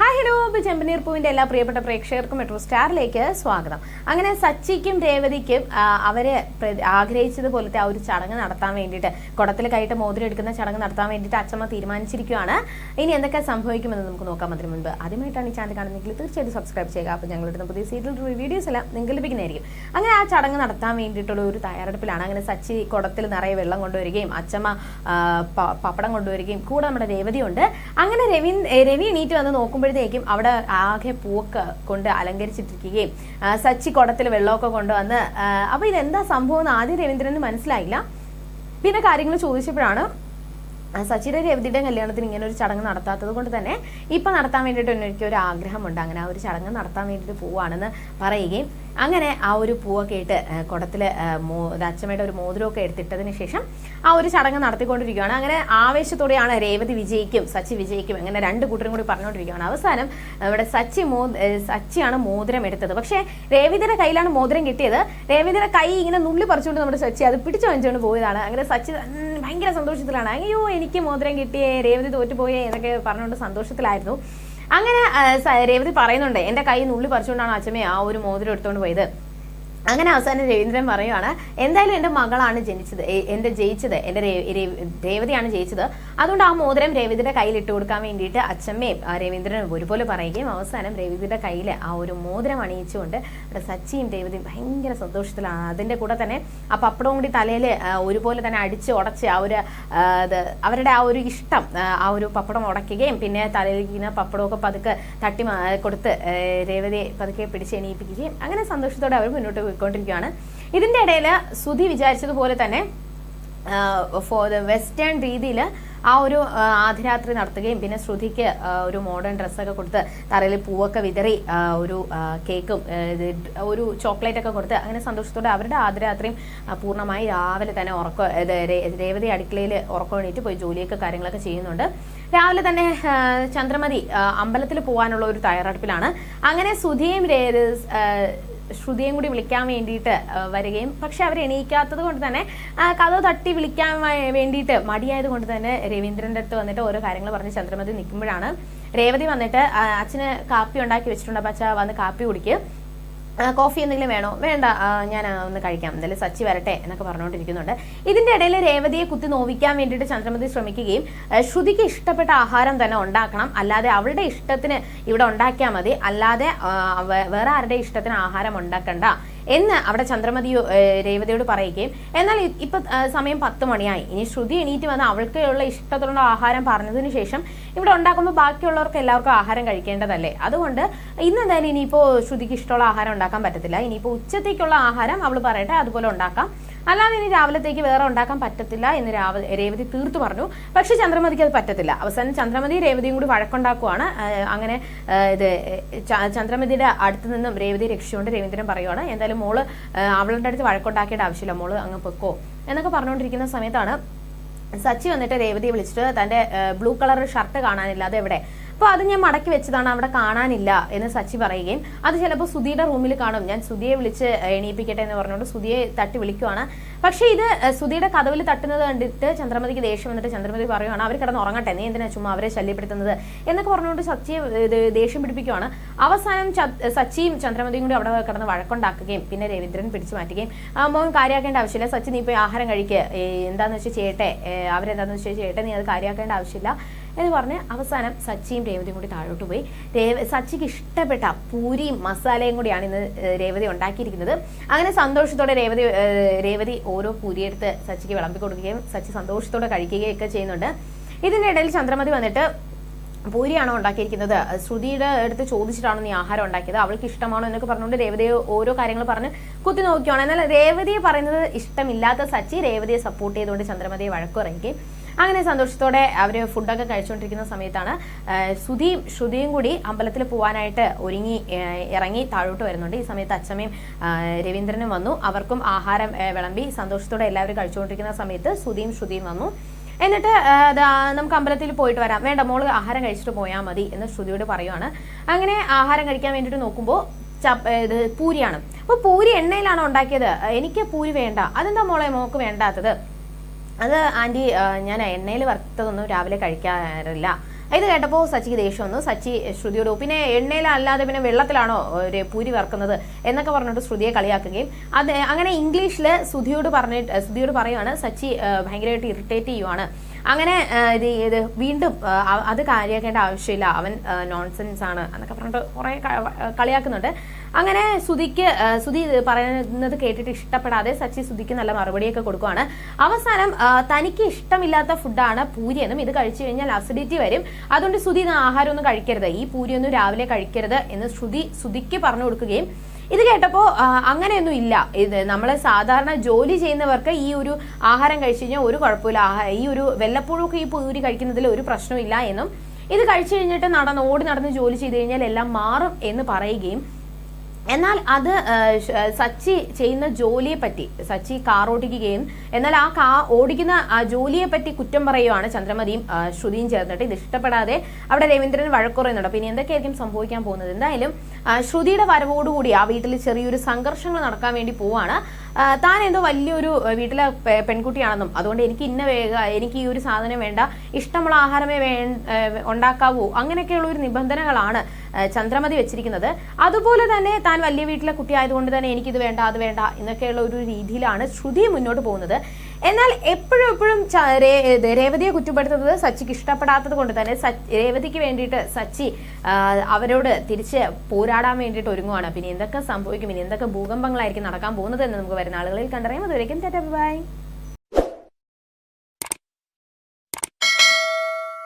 Hi hello ഇപ്പോൾ ചെമ്പനീർ പൂവിന്റെ എല്ലാ പ്രിയപ്പെട്ട പ്രേക്ഷകർക്കും മെട്രോ സ്റ്റാറിലേക്ക് സ്വാഗതം. അങ്ങനെ സച്ചിക്കും രേവതിക്കും അവരെ ആഗ്രഹിച്ചതുപോലത്തെ ആ ഒരു ചടങ്ങ് നടത്താൻ വേണ്ടിയിട്ട് കുടത്തിൽ കൈയിട്ട് മോതിരം എടുക്കുന്ന ചടങ്ങ് നടത്താൻ വേണ്ടിയിട്ട് അച്ഛമ്മ തീരുമാനിച്ചിരിക്കുകയാണ്. ഇനി എന്തൊക്കെ സംഭവിക്കുമെന്ന് നമുക്ക് നോക്കാം അതിന് മുൻപ്. ആദ്യമായിട്ടാണ് ഈ ചാനൽ കാണുന്നതെങ്കിൽ തീർച്ചയായിട്ടും സബ്സ്ക്രൈബ് ചെയ്യുക. അപ്പോൾ ഞങ്ങളുടെ പുതിയ സീരിയൽ വീഡിയോസ് എല്ലാം നിങ്ങൾക്ക് ലഭിക്കുന്നതായിരിക്കും. അങ്ങനെ ആ ചടങ്ങ് നടത്താൻ വേണ്ടിയിട്ടുള്ള ഒരു തയ്യാറെടുപ്പിലാണ്. അങ്ങനെ സച്ചി കുടത്തിൽ നിറയെ വെള്ളം കൊണ്ടുവരികയും അച്ഛമ്മ പപ്പടം കൊണ്ടുവരികയും കൂടെ നമ്മുടെ രേവതിയുണ്ട് അങ്ങനെ രവി രവി എണീറ്റ് വന്ന് നോക്കുമ്പോഴത്തേക്കും അവിടെ ആകെ പൂവൊക്കെ കൊണ്ട് അലങ്കരിച്ചിട്ടിരിക്കുകയും സച്ചി കുടത്തിൽ വെള്ളമൊക്കെ കൊണ്ടുവന്ന് അപ്പൊ ഇതെന്താ സംഭവം എന്ന് ആദ്യം രവീന്ദ്രന് മനസ്സിലായില്ല. പിന്നെ കാര്യങ്ങൾ ചോദിച്ചപ്പോഴാണ് സച്ചിയുടെ രവതിയുടെ കല്യാണത്തിന് ഇങ്ങനെ ഒരു ചടങ്ങ് നടത്താത്തത് കൊണ്ട് തന്നെ ഇപ്പൊ നടത്താൻ വേണ്ടിയിട്ട് എനിക്ക് ഒരു ആഗ്രഹമുണ്ട് അങ്ങനെ ആ ഒരു ചടങ്ങ് നടത്താൻ വേണ്ടിയിട്ട് പോവാണെന്ന് പറയുകയും അങ്ങനെ ആ ഒരു പൂവൊക്കെ ഇട്ട് കുടത്തിൽ അച്ഛമ്മയുടെ ഒരു മോതിരമൊക്കെ എടുത്തിട്ടതിന് ശേഷം ആ ഒരു ചടങ്ങ് നടത്തിക്കൊണ്ടിരിക്കുകയാണ്. അങ്ങനെ ആവേശത്തോടെയാണ് രേവതി വിജയിക്കും സച്ചി വിജയിക്കും അങ്ങനെ രണ്ട് കൂട്ടരും കൂടി പറഞ്ഞുകൊണ്ടിരിക്കുകയാണ്. അവസാനം ഇവിടെ സച്ചി മോ സച്ചിയാണ് മോതിരം എടുത്തത്. പക്ഷേ രേവതിയുടെ കയ്യിലാണ് മോതിരം കിട്ടിയത്. രേവതിയുടെ കൈ ഇങ്ങനെ നുള്ളി പറിച്ചുകൊണ്ട് നമ്മുടെ സച്ചി അത് പിടിച്ചു വാങ്ങിച്ചുകൊണ്ട് പോയതാണ്. അങ്ങനെ സച്ചി ഭയങ്കര സന്തോഷത്തിലാണ്. അയ്യോ എനിക്ക് മോതിരം കിട്ടിയേ രേവതി തോറ്റുപോയേ എന്നൊക്കെ പറഞ്ഞുകൊണ്ട് സന്തോഷത്തിലായിരുന്നു. അങ്ങനെ രേവതി പറയുന്നുണ്ട് എന്റെ കൈ നുള്ളി പറിച്ചുകൊണ്ടാണ് അച്ഛമ്മ ആ ഒരു മോതിരം എടുത്തുകൊണ്ട് പോയത്. അങ്ങനെ അവസാനം രവീന്ദ്രൻ പറയുവാണ് എന്തായാലും എന്റെ മകളാണ് ജനിച്ചത് എന്റെ ജയിച്ചത് എന്റെ രേവതിയാണ് ജയിച്ചത്. അതുകൊണ്ട് ആ മോതിരം രേവതിയുടെ കയ്യിൽ ഇട്ട് കൊടുക്കാൻ വേണ്ടിയിട്ട് അച്ഛമ്മയും രവീന്ദ്രനും ഒരുപോലെ പറയുകയും അവസാനം രവീന്ദ്രന്റെ കയ്യിൽ ആ ഒരു മോതിരം അണിയിച്ചുകൊണ്ട് ഇവിടെ സച്ചിയും രേവതിയും ഭയങ്കര സന്തോഷത്തിലാണ്. അതിന്റെ കൂടെ തന്നെ ആ പപ്പടവും കൂടി തലയിൽ ഒരുപോലെ തന്നെ അടിച്ച് ഉടച്ച് ആ ഒരു അവരുടെ ആ ഒരു ഇഷ്ടം ആ, ഒരു പപ്പടം ഉടയ്ക്കുകയും പിന്നെ തലയിൽ ഇങ്ങനെ പപ്പടമൊക്കെ പതുക്കെ തട്ടി കൊടുത്ത് രേവതിയെ പതുക്കെ പിടിച്ച് എണീപ്പിക്കുകയും അങ്ങനെ സന്തോഷത്തോടെ അവർ മുന്നോട്ട് പോയിക്കൊണ്ടിരിക്കുകയാണ്. ഇതിന്റെ ഇടയിൽ സുധി വിചാരിച്ചതുപോലെ തന്നെ വെസ്റ്റേൺ രീതിയിൽ ആ ഒരു ആധിരാത്രി നടത്തുകയും പിന്നെ ശ്രുതിക്ക് ഒരു മോഡേൺ ഡ്രസ്സൊക്കെ കൊടുത്ത് തറയിൽ പൂവൊക്കെ വിതറി ഒരു കേക്കും ഒരു ചോക്ലേറ്റ് ഒക്കെ കൊടുത്ത് അങ്ങനെ സന്തോഷത്തോടെ അവരുടെ ആധിരാത്രിയും പൂർണമായി രാവിലെ തന്നെ ഉറക്കം രേവതി അടുക്കളയിൽ ഉറക്കം എണീറ്റ് പോയി ജോലിയൊക്കെ കാര്യങ്ങളൊക്കെ ചെയ്യുന്നുണ്ട്. രാവിലെ തന്നെ ചന്ദ്രമതി അമ്പലത്തിൽ പോകാനുള്ള ഒരു തയ്യാറെടുപ്പിലാണ്. അങ്ങനെ സുധിയും ശ്രുതിയും കൂടി വിളിക്കാൻ വേണ്ടിയിട്ട് വരികയും. പക്ഷെ അവർ എണീക്കാത്തത് കൊണ്ട് തന്നെ കഥ തട്ടി വിളിക്കാൻ വേണ്ടിയിട്ട് മടിയായത് കൊണ്ട് തന്നെ രവീന്ദ്രന്റെ അടുത്ത് വന്നിട്ട് ഓരോ കാര്യങ്ങൾ പറഞ്ഞ് ചന്ദ്രമതി നിൽക്കുമ്പോഴാണ് രേവതി വന്നിട്ട് അച്ഛന് കാപ്പി ഉണ്ടാക്കി വെച്ചിട്ടുണ്ട്. അപ്പൊ അച്ഛ വന്ന് കാപ്പി കുടിക്കുക കോഫി എന്തെങ്കിലും വേണോ? വേണ്ട. ഞാൻ ഒന്ന് കഴിക്കാം. എന്തായാലും സച്ചി വരട്ടെ എന്നൊക്കെ പറഞ്ഞുകൊണ്ടിരിക്കുന്നുണ്ട്. ഇതിന്റെ ഇടയിൽ രേവതിയെ കുത്തി നോവിക്കാൻ വേണ്ടിയിട്ട് ചന്ദ്രമതി ശ്രമിക്കുകയും ശ്രുതിക്ക് ഇഷ്ടപ്പെട്ട ആഹാരം തന്നെ ഉണ്ടാക്കണം. അല്ലാതെ അവളുടെ ഇഷ്ടത്തിന് ഇവിടെ ഉണ്ടാക്കിയാൽ മതി. അല്ലാതെ വേറെ ആരുടെ ഇഷ്ടത്തിന് ആഹാരം ഉണ്ടാക്കണ്ട. എന്ന് അവിടെ ചന്ദ്രമതി രേവതിയോട് പറയുകയും എന്നാൽ ഇപ്പൊ സമയം പത്ത് മണിയായി. ഇനി ശ്രുതി എണീറ്റ് വന്ന് അവൾക്കുള്ള ഇഷ്ടത്തിലുള്ള ആഹാരം പറഞ്ഞതിന് ശേഷം ഇവിടെ ഉണ്ടാക്കുമ്പോൾ ബാക്കിയുള്ളവർക്ക് എല്ലാവർക്കും ആഹാരം കഴിക്കേണ്ടതല്ലേ? അതുകൊണ്ട് ഇന്ന് എന്തായാലും ഇനിയിപ്പോ ശ്രുതിക്ക് ഇഷ്ടമുള്ള ആഹാരം ഉണ്ടാക്കാൻ പറ്റത്തില്ല. ഇനിയിപ്പോ ഉച്ചത്തേക്കുള്ള ആഹാരം അവൾ പറയട്ടെ അതുപോലെ ഉണ്ടാക്കാം. അല്ലാതെ ഇനി രാവിലത്തേക്ക് വേറെ ഉണ്ടാക്കാൻ പറ്റത്തില്ല എന്ന് രാവിലെ രേവതി തീർത്തു പറഞ്ഞു. പക്ഷേ ചന്ദ്രമതിക്ക് അത് പറ്റത്തില്ല. അവസാനം ചന്ദ്രമതി രേവതിയും കൂടി വഴക്കുണ്ടാക്കുവാണ്. അങ്ങനെ ഇത് ചന്ദ്രമതിയുടെ അടുത്ത് നിന്നും രേവതി രക്ഷിച്ചുകൊണ്ട് രവീന്ദ്രൻ പറയുവാണ്. എന്തായാലും മോൾ അവളുടെ അടുത്ത് വഴക്കുണ്ടാക്കേണ്ട ആവശ്യമില്ല. മോൾ അങ്ങ് പൊക്കോ എന്നൊക്കെ പറഞ്ഞുകൊണ്ടിരിക്കുന്ന സമയത്താണ് സച്ചി വന്നിട്ട് രേവതിയെ വിളിച്ചിട്ട് തന്റെ ബ്ലൂ കളർ ഷർട്ട് കാണാനില്ല അത് എവിടെ അപ്പൊ അത് ഞാൻ മടക്കി വെച്ചതാണ് അവിടെ കാണാനില്ല എന്ന് സച്ചി പറയുകയും അത് ചിലപ്പോൾ സുധിയുടെ റൂമിൽ കാണും. ഞാൻ സുധിയെ വിളിച്ച് എണീപ്പിക്കട്ടെ എന്ന് പറഞ്ഞുകൊണ്ട് സുധിയെ തട്ടി വിളിക്കുവാണ്. പക്ഷേ ഇത് സുധിയുടെ കഥവിൽ തട്ടുന്നത് കണ്ടിട്ട് ചന്ദ്രമതിക്ക് ദേഷ്യം വന്നിട്ട് ചന്ദ്രമതി പറയുവാണ് അവർ കിടന്ന് ഉറങ്ങട്ടെ നീ എന്തിനാ ചുമ്മാ അവരെ ശല്യപ്പെടുത്തുന്നത്? എന്നൊക്കെ പറഞ്ഞുകൊണ്ട് സച്ചിയെ ദേഷ്യം പിടിപ്പിക്കുവാണ്. അവസാനം സച്ചിയും ചന്ദ്രമതിയും കൂടി അവിടെ കിടന്ന് വഴക്കുണ്ടാക്കുകയും പിന്നെ രവീന്ദ്രൻ പിടിച്ചു മാറ്റുകയും മോൻ കാര്യമാക്കേണ്ട ആവശ്യമില്ല സച്ചി നീ പോയി ആഹാരം കഴിക്കുക എന്താന്ന് വെച്ചാൽ ചെയ്യട്ടെ? അവരെന്താന്ന് വെച്ചാൽ ചെയ്യട്ടെ? നീ അത് കാര്യമാക്കേണ്ട ആവശ്യമില്ല. എന്ന് പറഞ്ഞ് അവസാനം സച്ചിയും രേവതിയും കൂടി താഴോട്ട് പോയി. രേവ സച്ചിക്ക് ഇഷ്ടപ്പെട്ട പൂരിയും മസാലയും കൂടിയാണ് ഇന്ന് രേവതി ഉണ്ടാക്കിയിരിക്കുന്നത്. അങ്ങനെ സന്തോഷത്തോടെ രേവതി രേവതി ഓരോ പൂരിയെടുത്ത് സച്ചിക്ക് വിളമ്പി കൊടുക്കുകയും സച്ചി സന്തോഷത്തോടെ കഴിക്കുകയും ഒക്കെ ചെയ്യുന്നുണ്ട് ഇതിനിടയിൽ ചന്ദ്രമതി വന്നിട്ട് പൂരിയാണോ ഉണ്ടാക്കിയിരിക്കുന്നത്? ശ്രുതിയുടെ അടുത്ത് ചോദിച്ചിട്ടാണോ നീ ആഹാരം ഉണ്ടാക്കിയത്? അവൾക്ക് ഇഷ്ടമാണോ? എന്നൊക്കെ പറഞ്ഞുകൊണ്ട് രേവതിയെ ഓരോ കാര്യങ്ങൾ പറഞ്ഞ് കുത്തി നോക്കിയാണ് എന്നാൽ രേവതിയെ പറയുന്നത് ഇഷ്ടമില്ലാത്ത സച്ചി രേവതിയെ സപ്പോർട്ട് ചെയ്തുകൊണ്ട് ചന്ദ്രമതിയെ വഴക്കുറയുകയും അങ്ങനെ സന്തോഷത്തോടെ അവർ ഫുഡൊക്കെ കഴിച്ചുകൊണ്ടിരിക്കുന്ന സമയത്താണ് സുധീം ശ്രുതിയും കൂടി അമ്പലത്തിൽ പോകാനായിട്ട് ഒരുങ്ങി ഇറങ്ങി താഴോട്ട് വരുന്നുണ്ട്. ഈ സമയത്ത് അച്ഛമ്മയും രവീന്ദ്രനും വന്നു. അവർക്കും ആഹാരം വിളമ്പി സന്തോഷത്തോടെ എല്ലാവരും കഴിച്ചുകൊണ്ടിരിക്കുന്ന സമയത്ത് സുധിയും ശ്രുതിയും വന്നു. എന്നിട്ട് നമുക്ക് അമ്പലത്തിൽ പോയിട്ട് വരാം. വേണ്ട മോൾ ആഹാരം കഴിച്ചിട്ട് പോയാൽ മതി എന്ന് ശ്രുതിയോട് പറയുവാണ്. അങ്ങനെ ആഹാരം കഴിക്കാൻ വേണ്ടിയിട്ട് നോക്കുമ്പോൾ ഇത് പൂരിയാണ്. അപ്പോൾ പൂരി എണ്ണയിലാണ് ഉണ്ടാക്കിയത്? എനിക്ക് പൂരി വേണ്ട. അതെന്താ മോളെ മോക്ക് വേണ്ടാത്തത്? അത് ആന്റി ഞാൻ എണ്ണയിൽ വറുത്തതൊന്നും രാവിലെ കഴിക്കാറില്ല. ഇത് കേട്ടപ്പോൾ സച്ചിക്ക് ദേഷ്യം വന്നു. സച്ചി ശ്രുതിയോട് പിന്നെ എണ്ണയിലല്ലാതെ പിന്നെ വെള്ളത്തിലാണോ ഒരു പൂരി വറക്കുന്നത്? എന്നൊക്കെ പറഞ്ഞിട്ട് ശ്രുതിയെ കളിയാക്കുകയും അത് അങ്ങനെ ഇംഗ്ലീഷിൽ സുധിയോട് പറഞ്ഞിട്ട് സുധിയോട് പറയുവാണ് സച്ചി ഭയങ്കരമായിട്ട് ഇറിറ്റേറ്റ് ചെയ്യുവാണ്. അങ്ങനെ ഇത് ഇത് വീണ്ടും അത് കാര്യമാക്കേണ്ട ആവശ്യമില്ല. അവൻ നോൺസെൻസ് ആണ് എന്നൊക്കെ പറഞ്ഞിട്ട് കുറെ കളിയാക്കുന്നുണ്ട്. അങ്ങനെ സുധിക്ക് സുധി പറയുന്നത് കേട്ടിട്ട് ഇഷ്ടപ്പെടാതെ സച്ചി സുധിക്ക് നല്ല മറുപടിയൊക്കെ കൊടുക്കുവാണ്. അവസാനം തനിക്ക് ഇഷ്ടമില്ലാത്ത ഫുഡാണ് പൂരി എന്നും ഇത് കഴിച്ചു കഴിഞ്ഞാൽ അസിഡിറ്റി വരും. അതുകൊണ്ട് സുധി ആഹാരമൊന്നും കഴിക്കരുത്. ഈ പൂരിയൊന്നും രാവിലെ കഴിക്കരുത് എന്ന് ശ്രുതി സുധിക്ക് പറഞ്ഞു കൊടുക്കുകയും ഇത് കേട്ടപ്പോൾ അങ്ങനെയൊന്നും ഇല്ല. ഇത് നമ്മൾ സാധാരണ ജോലി ചെയ്യുന്നവർക്ക് ഈ ഒരു ആഹാരം കഴിച്ചു കഴിഞ്ഞാൽ ഒരു കുഴപ്പമില്ല. ഈ ഒരു വല്ലപ്പോഴൊക്കെ ഈ പൂരി കഴിക്കുന്നതിൽ ഒരു പ്രശ്നമില്ല എന്നും. ഇത് കഴിച്ചു കഴിഞ്ഞിട്ട് നടന്ന് ഓടി നടന്ന് ജോലി ചെയ്ത് കഴിഞ്ഞാൽ എല്ലാം മാറും എന്ന് പറയുകയും എന്നാൽ അത് സച്ചി ചെയ്യുന്ന ജോലിയെ പറ്റി സച്ചി കാർ ഓടിക്കുകയും എന്നാൽ ആ കാ ഓടിക്കുന്ന ആ ജോലിയെ പറ്റി കുറ്റം പറയുവാണ് ചന്ദ്രമതിയും ശ്രുതിയും ചേർന്നിട്ട്. ഇത് ഇഷ്ടപ്പെടാതെ അവിടെ രവീന്ദ്രൻ വഴക്കുറയുന്നുണ്ട്. പിന്നെ എന്തൊക്കെയായിരിക്കും സംഭവിക്കാൻ പോകുന്നത്? എന്തായാലും ശ്രുതിയുടെ വരവോടുകൂടി ആ വീട്ടിൽ ചെറിയൊരു സംഘർഷങ്ങൾ നടക്കാൻ വേണ്ടി പോവാണ്. താൻ എന്തോ വലിയൊരു വീട്ടിലെ പെൺകുട്ടിയാണെന്നും. അതുകൊണ്ട് എനിക്ക് ഇന്ന വേഗ എനിക്ക് ഈ ഒരു സാധനം വേണ്ട. ഇഷ്ടമുള്ള ആഹാരമേ വേ ഉണ്ടാക്കാവൂ. അങ്ങനെയൊക്കെയുള്ള ഒരു നിബന്ധനകളാണ് ചന്ദ്രമതി വെച്ചിരിക്കുന്നത്. അതുപോലെ തന്നെ താൻ വലിയ വീട്ടിലെ കുട്ടി ആയതുകൊണ്ട് തന്നെ എനിക്കിത് വേണ്ട അത് വേണ്ട എന്നൊക്കെയുള്ള ഒരു രീതിയിലാണ് ശ്രുതി മുന്നോട്ട് പോകുന്നത്. എന്നാൽ എപ്പോഴും എപ്പോഴും രേവതിയെ കുറ്റപ്പെടുത്തുന്നത് സച്ചിക്ക് ഇഷ്ടപ്പെടാത്തത് കൊണ്ട് തന്നെ രേവതിക്ക് വേണ്ടിയിട്ട് സച്ചി അവരോട് തിരിച്ച് പോരാടാൻ വേണ്ടിയിട്ട് ഒരുങ്ങുവാണ്. പിന്നെ എന്തൊക്കെ സംഭവിക്കും? ഇനി എന്തൊക്കെ ഭൂകമ്പങ്ങളായിരിക്കും നടക്കാൻ പോകുന്നത് എന്ന് നമുക്ക് വരുന്ന ആളുകളിൽ കണ്ടറിയാം. അതുവരേക്കും ബൈ.